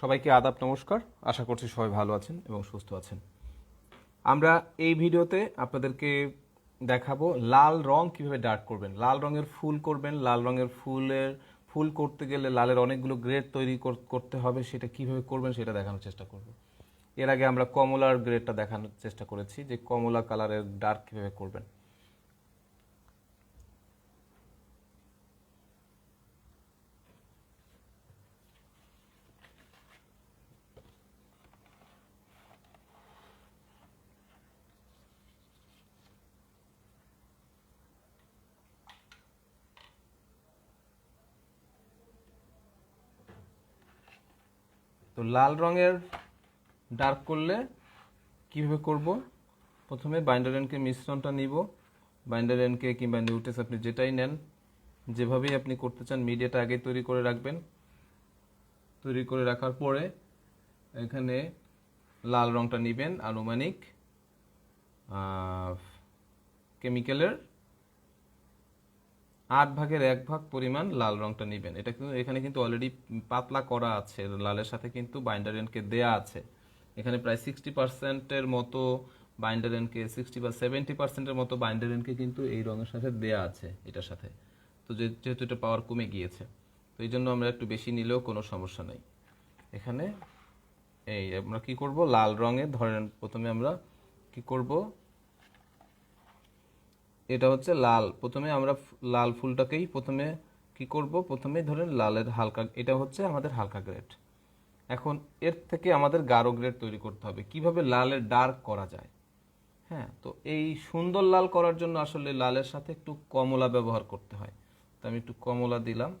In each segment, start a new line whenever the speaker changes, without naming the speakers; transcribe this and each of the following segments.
সবাইকে আদাব, নমস্কার। আশা করছি সবাই ভালো আছেন এবং সুস্থ আছেন। আমরা এই ভিডিওতে আপনাদেরকে দেখাবো লাল রং কীভাবে ডার্ক করবেন। লাল রঙের ফুল করবেন, লাল রঙের ফুলের, ফুল করতে গেলে লালের অনেকগুলো গ্রেড তৈরি কর- করতে হবে, সেটা কীভাবে করবেন সেটা দেখানোর চেষ্টা করব। এর আগে আমরা কমলার গ্রেডটা দেখানোর চেষ্টা করেছি যে কমলা কালারের ডার্ক কীভাবে করবেন। তো লাল রঙের ডার্ক করলে কীভাবে করব? প্রথমে বাইন্ডার এনকে মিশ্রণটা নিব। বাইন্ডার এনকে কিংবা নিউটেস আপনি যেটাই নেন, যেভাবেই আপনি করতে চান মিডিয়াটা আগে তৈরি করে রাখবেন। তৈরি করে রাখার পরে এখানে লাল রংটা নেবেন, আনুমানিক কেমিক্যালের আট ভাগের এক ভাগ পরিমাণ লাল রংটা নেবেন। এটা কিন্তু এখানে কিন্তু অলরেডি পাতলা করা আছে, লালের সাথে কিন্তু বাইন্ডার এনকে দেয়া আছে। এখানে প্রায় সিক্সটি পার্সেন্টের মতো বাইন্ডার এনকে সিক্সটি বা সেভেন্টি পার্সেন্টের মতো বাইন্ডার এনকে কিন্তু এই রঙের সাথে দেয়া আছে এটার সাথে। তো যেহেতু এটা পাওয়ার কমে গিয়েছে, তো এই জন্য আমরা একটু বেশি নিলেও কোনো সমস্যা নেই। এখানে এই আমরা কি করব? লাল রঙে ধরেন প্রথমে আমরা কি করব? এটা হচ্ছে লাল। প্রথমে আমরা লাল ফুলটাকেই প্রথমে কি করব? প্রথমে ধরেন লালের হালকা, এটা হচ্ছে আমাদের হালকা গ্রেড এখন এর থেকে আমাদের গাঢ় গ্রেড তৈরি করতে হবে। কীভাবে লালের ডার্ক করা যায়? হ্যাঁ তো এই সুন্দর লাল করার জন্য আসলে লালের সাথে একটু কমলা ব্যবহার করতে হয়। তো আমি একটু কমলা দিলাম।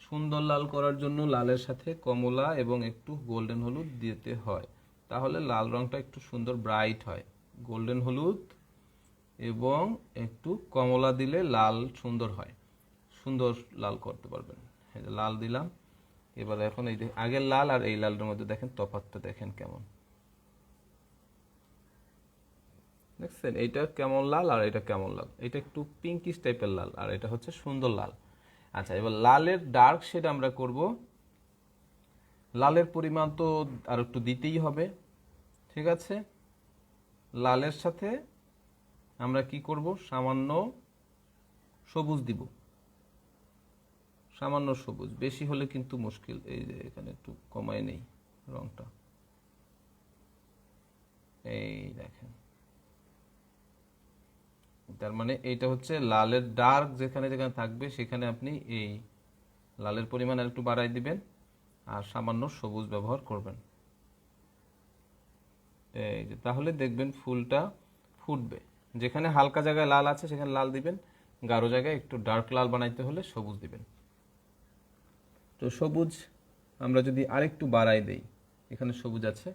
সুন্দর লাল করার জন্য লালের সাথে কমলা এবং একটু গোল্ডেন হলুদ দিতে হয়। তাহলে লাল রংটা একটু সুন্দর ব্রাইট হয়। গোল্ডেন হলুদ এবং একটু কমলা দিলে লাল সুন্দর হয়। সুন্দর লাল করতে পারবেন। লাল দিলাম। এবার এখন এই আগের লাল আর এই লালের মধ্যে দেখেন তফাতটা দেখেন কেমন। দেখছেন? এইটা কেমন লাল আর এটা কেমন লাল? এটা একটু পিঙ্কিশ টাইপের লাল আর এটা হচ্ছে সুন্দর লাল। আচ্ছা এবার লালের ডার্ক শেড আমরা করব। লালের পরিমাণ তো আর একটু দিতেই হবে। ঠিক আছে? লালের সাথে আমরা কি করব? সামান্য সবুজ দিব। সামান্য সবুজ। বেশি হলে কিন্তু মুশকিল। এই যে এখানে একটু কমায় নেই রংটা। এই দেখেন। তার মানে এইটা হচ্ছে লালের ডার্ক যেখানে যেখানে থাকবে, সেখানে আপনি এই লালের পরিমাণ আর একটু বাড়াই দিবেন আর সামান্য সবুজ ব্যবহার করবেন। এই যে, তাহলে দেখবেন ফুলটা ফুটবে। যেখানে হালকা জায়গায় লাল আছে, সেখানে লাল দিবেন। গাঢ় জায়গায় একটু ডার্ক লাল বানাইতে হলে সবুজ দিবেন। তো সবুজ আমরা যদি আরেকটু বাড়াই দেই, এখানে সবুজ আছে।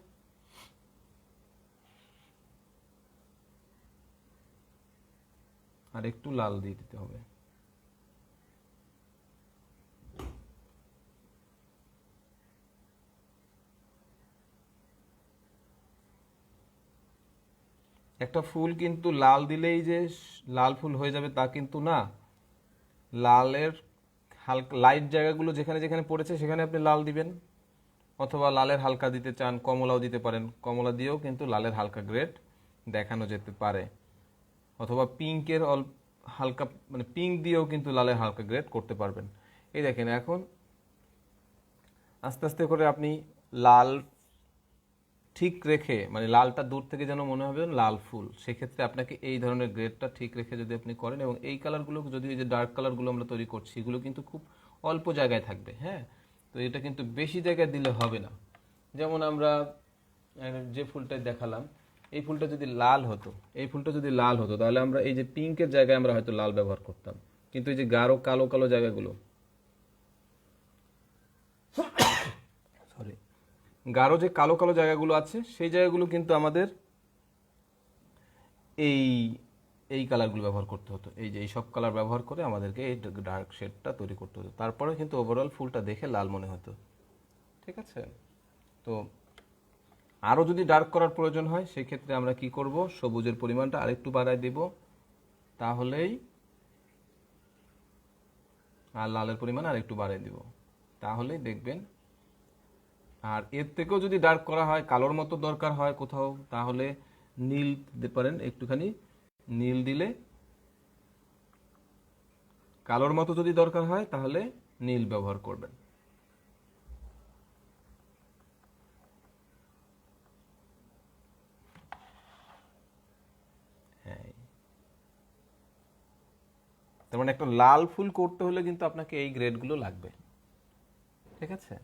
আর একটু লাল দিয়ে দিতে হবে। একটা ফুল কিন্তু লাল দিলেই যে লাল ফুল হয়ে যাবে তা কিন্তু না। লালের হালকা লাইট জায়গাগুলো যেখানে যেখানে পড়েছে সেখানে আপনি লাল দিবেন। অথবা লালের হালকা দিতে চান, কমলাও দিতে পারেন। কমলা দিয়েও কিন্তু লালের হালকা গ্রেড দেখানো যেতে পারে। অথবা পিঙ্কের অল, হালকা মানে পিঙ্ক দিয়েও কিন্তু লালের হালকা গ্রেড করতে পারবেন। এই দেখেন এখন আস্তে আস্তে করে আপনি লাল ঠিক রেখে মানে লালটা দূর থেকে যেন মনে হবে লাল ফুল, সেক্ষেত্রে আপনাকে এই ধরনের গ্রেডটা ঠিক রেখে যদি আপনি করেন এবং এই কালারগুলো যদি এই যে ডার্ক কালারগুলো আমরা তৈরি করছি, এগুলো কিন্তু খুব অল্প জায়গায় থাকবে হ্যাঁ? তো এটা কিন্তু বেশি জায়গায় দিলে হবে না। যেমন আমরা যে ফুলটা দেখালাম, এই ফুলটা যদি লাল হতো, এই ফুলটা যদি লাল হতো, তাহলে আমরা এই যে পিঙ্কের জায়গায় আমরা হয়তো লাল ব্যবহার করতাম। কিন্তু এই যে গাঢ় কালো কালো জায়গাগুলো গাঢ় যে কালো কালো জায়গাগুলো আছে, সেই জায়গাগুলো কিন্তু আমাদের এই এই কালারগুলো ব্যবহার করতে হতো। এই যে এই সব কালার ব্যবহার করে আমাদেরকে এই ডার্ক শেডটা তৈরি করতে হতো। তারপরে কিন্তু ওভারঅল ফুলটা দেখে লাল মনে হতো। ঠিক আছে? তো আরও যদি ডার্ক করার প্রয়োজন হয় সেই ক্ষেত্রে আমরা কি করব? সবুজের পরিমাণটা আরেকটু বাড়ায় দেব। তাহলেই আর লালের পরিমাণ আরেকটু বাড়ায় দেব। তাহলেই দেখবেন আর এর থেকেও যদি ডার্ক করা হয়, কালোর মতো দরকার হয় কোথাও, তাহলে নীল দিতে পারেন একটুখানি। নীল দিলে কালোর মতো যদি দরকার হয়, তাহলে নীল ব্যবহার করবেন। হ্যাঁ। তার মানে একটা লাল ফুল করতে হলে কিন্তু আপনাকে এই গ্রেডগুলো লাগবে। ঠিক আছে?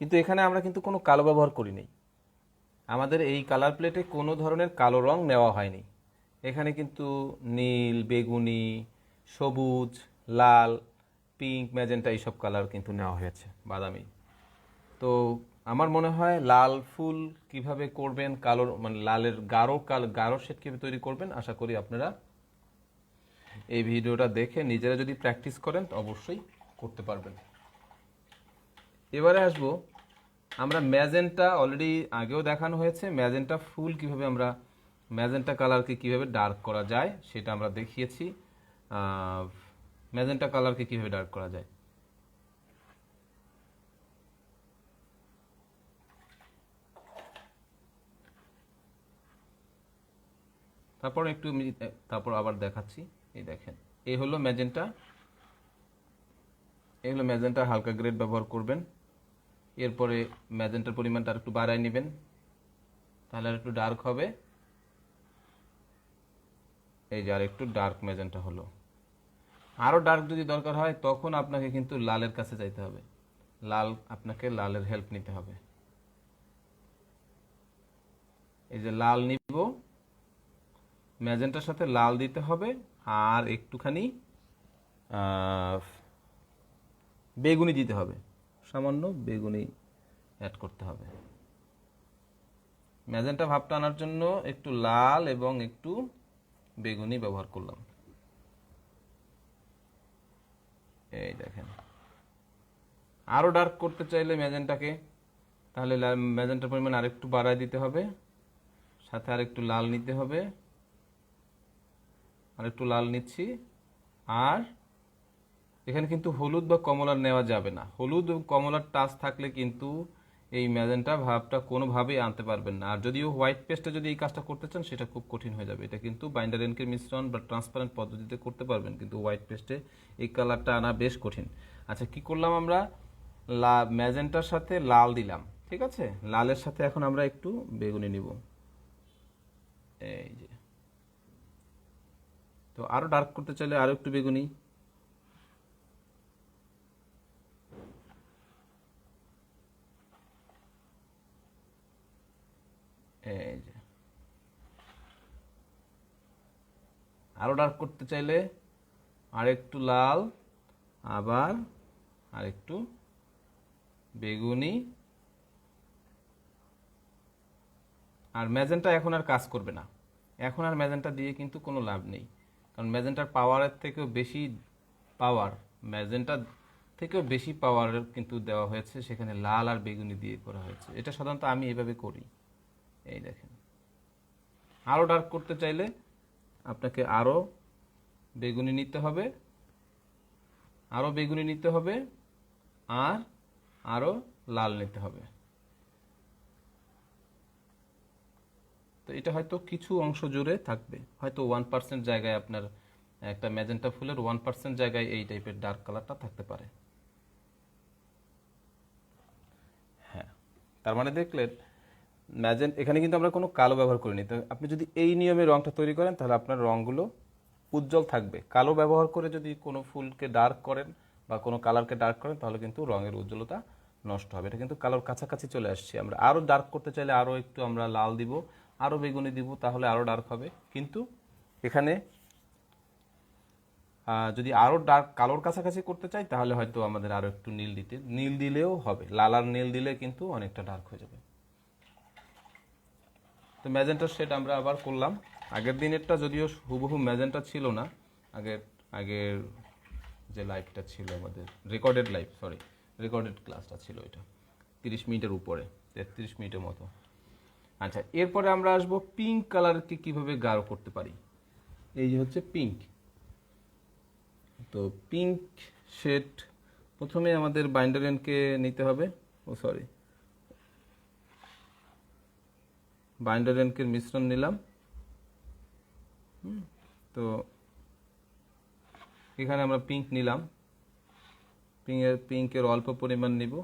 কিন্তু এখানে আমরা কিন্তু কোনো কালো ব্যবহার করিনি। আমাদের এই কালার প্লেটে কোনো ধরনের কালো রং নেওয়া হয়নি। এখানে কিন্তু নীল, বেগুনি, সবুজ, লাল, পিঙ্ক, ম্যাজেন্টা এইসব কালার কিন্তু নেওয়া হয়েছে, বাদামি। তো আমার মনে হয় লাল ফুল কীভাবে করবেন, কালো মানে লালের গাঢ় কাল, গাঢ় শেড কীভাবে তৈরি করবেন, আশা করি আপনারা এই ভিডিওটা দেখে নিজেরা যদি প্র্যাকটিস করেন তো অবশ্যই করতে পারবেন। এবারে আসব। আমরা ম্যাজেন্টা অলরেডি আগেও দেখানো হয়েছে। ম্যাজেন্টা ফুল কীভাবে আমরা, ম্যাজেন্টা কালারকে কীভাবে ডার্ক করা যায় সেটা আমরা দেখিয়েছি। ম্যাজেন্টা কালারকে কীভাবে ডার্ক করা যায়। তারপর একটু তারপর আবার দেখাচ্ছি। এই দেখেন, এই হলো ম্যাজেন্টা। এই হলো ম্যাজেন্টা হালকা গ্রেড ব্যবহার করবেন। এরপরে ম্যাজেন্টার পরিমাণটা আর একটু বাড়ায় নেবেন। তাহলে আর একটু ডার্ক হবে। এই যে আর একটু ডার্ক ম্যাজেন্টা হলো। আরও ডার্ক যদি দরকার হয়, তখন আপনাকে কিন্তু লালের কাছে যাইতে হবে। লাল, আপনাকে লালের হেল্প নিতে হবে। এই যে লাল নিব। ম্যাজেন্টার সাথে লাল দিতে হবে। আর একটুখানি বেগুনি দিতে হবে। সামান্য বেগুনি অ্যাড করতে হবে। ম্যাজেন্টা ভাবটা আনার জন্য একটু লাল এবং একটু বেগুনি ব্যবহার করলাম। এই দেখেন। আরও ডার্ক করতে চাইলে ম্যাজেন্টাকে, তাহলে ম্যাজেন্টার পরিমাণ আরেকটু বাড়ায় দিতে হবে, সাথে আরেকটু লাল নিতে হবে। আর একটু লাল নিচ্ছি, আর এখানে কিন্তু হলুদ বা কমলার নেওয়া যাবে না। হলুদ কমলার টাচ থাকলে কিন্তু এই ম্যাজেন্টা ভাবটা কোনোভাবেই আনতে পারবেন না। আর যদিও হোয়াইট পেস্টে যদি এই কাজটা করতে চান, সেটা খুব কঠিন হয়ে যাবে। এটা কিন্তু বাইন্ডার এনকের মিশ্রণ বা ট্রান্সপারেন্ট পদ্ধতিতে করতে পারবেন, কিন্তু হোয়াইট পেস্টে এই কালারটা আনা বেশ কঠিন। আচ্ছা কি করলাম আমরা? লা, ম্যাজেন্টার সাথে লাল দিলাম, ঠিক আছে? লালের সাথে এখন আমরা একটু বেগুনি নিব। এই যে। তো আরও ডার্ক করতে চাইলে আরও একটু বেগুনি। আরও ডার্ক করতে চাইলে আর একটু লাল, আবার আর একটু বেগুনি। আর ম্যাজেন্টা এখন আর কাজ করবে না। এখন আর ম্যাজেন্টা দিয়ে কিন্তু কোনো লাভ নেই। কারণ ম্যাজেন্টার পাওয়ারের থেকেও বেশি পাওয়ার ম্যাজেন্টা থেকেও বেশি পাওয়ার কিন্তু দেওয়া হয়েছে, সেখানে লাল আর বেগুনি দিয়ে করা হয়েছে। এটা সাধারণত আমি এভাবে করি। এই দেখেন। আরও ডার্ক করতে চাইলে আপনাকে আরও বেগুনি নিতে হবে আরও বেগুনি নিতে হবে, আর আরও লাল নিতে হবে। তো এটা হয়তো কিছু অংশ জুড়ে থাকবে। হয়তো ওয়ান পার্সেন্ট জায়গায় আপনার একটা ম্যাজেন্টা ফুলের ওয়ান পার্সেন্ট জায়গায় এই টাইপের ডার্ক কালারটা থাকতে পারে। হ্যাঁ তার মানে দেখলেন ম্যাজেন্ট এখানে কিন্তু আমরা কোনো কালো ব্যবহার করিনি। তো আপনি যদি এই নিয়মে রংটা তৈরি করেন, তাহলে আপনার রংগুলো উজ্জ্বল থাকবে। কালো ব্যবহার করে যদি কোনো ফুলকে ডার্ক করেন বা কোনো কালারকে ডার্ক করেন, তাহলে কিন্তু রঙের উজ্জ্বলতা নষ্ট হবে। এটা কিন্তু কালোর কাছাকাছি চলে আসছে। আমরা আরও ডার্ক করতে চাইলে আরও একটু আমরা লাল দিব আরও বেগুনি দিব, তাহলে আরও ডার্ক হবে। কিন্তু এখানে যদি আরও ডার্ক কালোর কাছাকাছি করতে চাই, তাহলে হয়তো আমাদের আরও একটু নীল দিতে, নীল দিলেও হবে। লাল আর নীল দিলে কিন্তু অনেকটা ডার্ক হয়ে যাবে। তো ম্যাজেন্টার শেড আমরা আবার করলাম। আগের দিনেরটা যদিও হুবহু ম্যাজেন্টা ছিল না, আগের আগের যে লাইভটা ছিল আমাদের রেকর্ডেড লাইভ সরি রেকর্ডেড ক্লাসটা ছিল এটা, তিরিশ মিনিটের উপরে, তেত্রিশ মিনিটের মতো। আচ্ছা এরপরে আমরা আসব পিঙ্ক কালারকে কীভাবে গাঢ় করতে পারি। এই যে হচ্ছে পিঙ্ক তো পিঙ্ক শেড প্রথমে আমাদের বাইন্ডারেনকে নিতে হবে। ও সরি বাইন্ডার এনকের মিশ্রণ নিলাম তো, এখানে আমরা পিঙ্ক নিলাম। পিঙ্কের পিঙ্কের অল্প পরিমাণ নিব।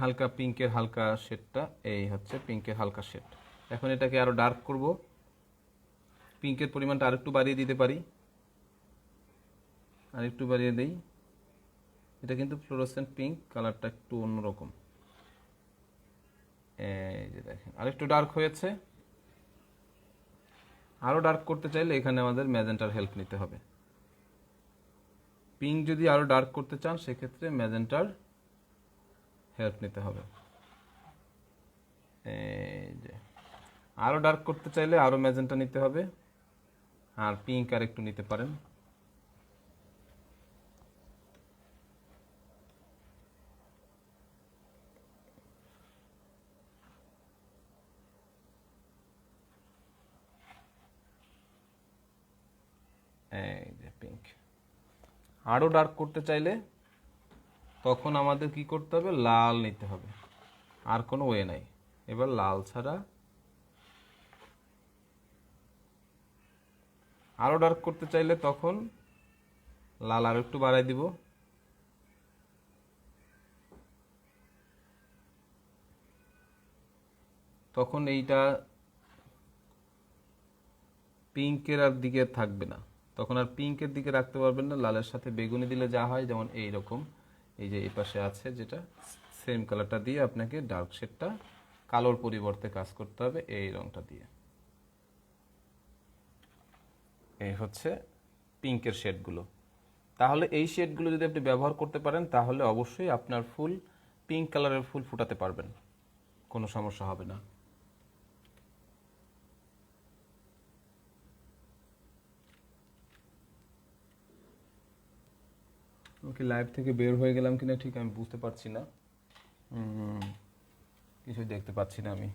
হালকা পিঙ্কের হালকা শেডটা এই হচ্ছে পিঙ্কের হালকা শেড এখন এটাকে আরও ডার্ক করব। পিঙ্কের পরিমাণটা আরেকটু বাড়িয়ে দিতে পারি। আরেকটু বাড়িয়ে দেই। এটা কিন্তু ফ্লোরোসেন্ট পিঙ্ক কালারটা একটু অন্যরকম। এই যে দেখেন, আরেকটু ডার্ক হয়েছে। আরও ডার্ক করতে চাইলে এখানে আমাদের ম্যাজেন্টার হেল্প নিতে হবে। পিঙ্ক যদি আরও ডার্ক করতে চান, সেক্ষেত্রে ম্যাজেন্টার হেল্প নিতে হবে। এই যে, আরও ডার্ক করতে চাইলে আরও ম্যাজেন্টা নিতে হবে। আর পিঙ্ক আর একটু নিতে পারেন। এই যে পিঙ্ক আরও ডার্ক করতে চাইলে তখন আমাদের কি করতে হবে? লাল নিতে হবে। আর কোনো ওয়ে নাই। এবার লাল ছাড়া আরও ডার্ক করতে চাইলে তখন লাল আর একটু বাড়াই দিব। তখন এইটা পিঙ্কের আর দিকে থাকবে না। তখন আর পিঙ্কের দিকে রাখতে পারবেন না, লালের সাথে বেগুনি দিলে যা হয়, যেমন এই রকম এই যে এই পাশে আছে যেটা সেম কালারটা দিয়ে আপনাকে ডার্ক শেডটা কালোর পরিবর্তে কাজ করতে হবে এই রংটা দিয়ে। এই হচ্ছে পিঙ্কের শেডগুলো তাহলে এই শেডগুলো যদি আপনি ব্যবহার করতে পারেন, তাহলে অবশ্যই আপনার ফুল পিঙ্ক কালারের ফুল ফুটাতে পারবেন। কোনো সমস্যা হবে না। ওকে লাইভ থেকে বের হয়ে গেলাম কিনা ঠিক আমি বুঝতে পারছি না। কিছু দেখতে পাচ্ছি না আমি।